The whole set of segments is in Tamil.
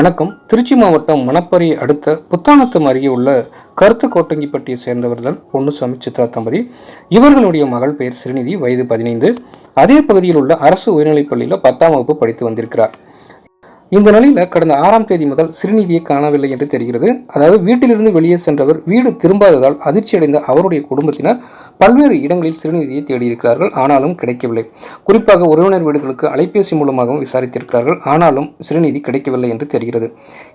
வணக்கம். திருச்சி மாவட்டம் மணப்பறையை அடுத்த புத்தானத்தம் அருகே உள்ள கருத்து கோட்டங்கிப்பட்டியை சேர்ந்தவர்கள் பொன்னுசாமி சித்ரா தம்பதி. இவர்களுடைய மகள் பெயர் சிறுநிதி வயது பதினைந்து. அதே பகுதியில் உள்ள அரசு உயர்நிலைப் பள்ளியில் பத்தாம் வகுப்பு படித்து வந்திருக்கிறார். இந்த நிலையில் கடந்த ஆறாம் தேதி முதல் சிறுநீதியை காணவில்லை என்று தெரிகிறது. அதாவது வீட்டிலிருந்து வெளியே சென்றவர் வீடு திரும்பாததால் அதிர்ச்சியடைந்த அவருடைய குடும்பத்தினர் பல்வேறு இடங்களில் சிறுநீதியை தேடியிருக்கிறார்கள் ஆனாலும் கிடைக்கவில்லை. குறிப்பாக உறவினர் வீடுகளுக்கு அலைபேசி மூலமாகவும் விசாரித்திருக்கிறார்கள் ஆனாலும் சிறுநீதி கிடைக்கவில்லை என்று தெரிகிறது.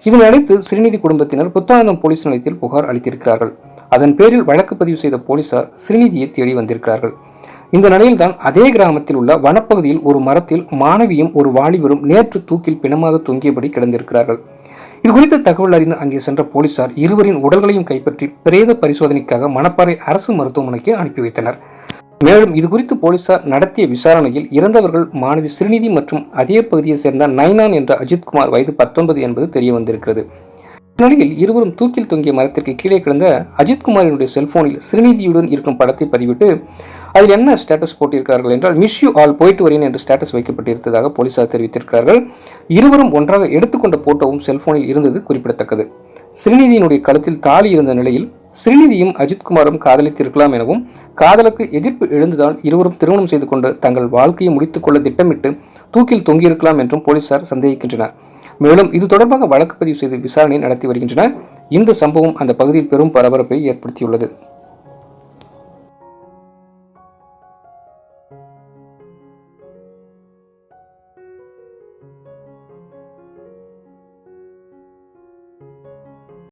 இதனையடுத்து சிறுநீதி குடும்பத்தினர் புத்தானந்தம் போலீஸ் நிலையத்தில் புகார் அளித்திருக்கிறார்கள். அதன் பேரில் வழக்கு பதிவு செய்த போலீசார் சிறுநீதியை தேடி வந்திருக்கிறார்கள். இந்த நிலையில்தான் அதே கிராமத்தில் உள்ள வனப்பகுதியில் ஒரு மரத்தில் மாணவியும் ஒரு வாலிபரும் நேற்று தூக்கில் பிணமாக தொங்கியபடி கிடந்திருக்கிறார்கள். இது குறித்த தகவல் அறிந்து அங்கே சென்ற போலீசார் இருவரின் உடல்களையும் கைப்பற்றி பிரேத பரிசோதனைக்காக மணப்பாறை அரசு மருத்துவமனைக்கு அனுப்பி வைத்தனர். மேலும் இதுகுறித்து போலீசார் நடத்திய விசாரணையில் இறந்தவர்கள் மாணவி ஸ்ரீநிதி மற்றும் அதே பகுதியை சேர்ந்த நைனான் என்ற அஜித்குமார் வயது பத்தொன்பது என்பது தெரிய வந்திருக்கிறது இந்நிலையில் இருவரும் தூக்கில் தொங்கிய மரத்திற்கு கீழே கிடந்த அஜித்குமாரினுடைய செல்போனில் ஸ்ரீநிதியுடன் இருக்கும் படத்தை பதிவிட்டு அதில் என்ன ஸ்டேட்டஸ் போட்டிருக்கார்கள் என்றால் மிஸ் யூ ஆல் போயிட்டு வரேன் என்று ஸ்டேட்டஸ் வைக்கப்பட்டிருந்ததாக போலீசார் தெரிவித்திருக்கிறார்கள். இருவரும் ஒன்றாக எடுத்துக்கொண்ட போட்டோவும் செல்போனில் இருந்தது குறிப்பிடத்தக்கது. ஸ்ரீநிதியினுடைய கழுத்தில் தாலி இருந்த நிலையில் ஸ்ரீநிதியும் அஜித்குமாரும் காதலித்திருக்கலாம் எனவும் காதலுக்கு எதிர்ப்பு எழுந்துதான் இருவரும் திருமணம் செய்து கொண்டு தங்கள் வாழ்க்கையை முடித்துக் கொள்ள திட்டமிட்டு தூக்கில் தொங்கியிருக்கலாம் என்றும் போலீசார் சந்தேகிக்கின்றனர். மேலும் இது தொடர்பாக வழக்கு பதிவு செய்து விசாரணை நடத்தி வருகின்றனர். இந்த சம்பவம் அந்த பகுதியில் பெரும் பரபரப்பை ஏற்படுத்தியுள்ளது.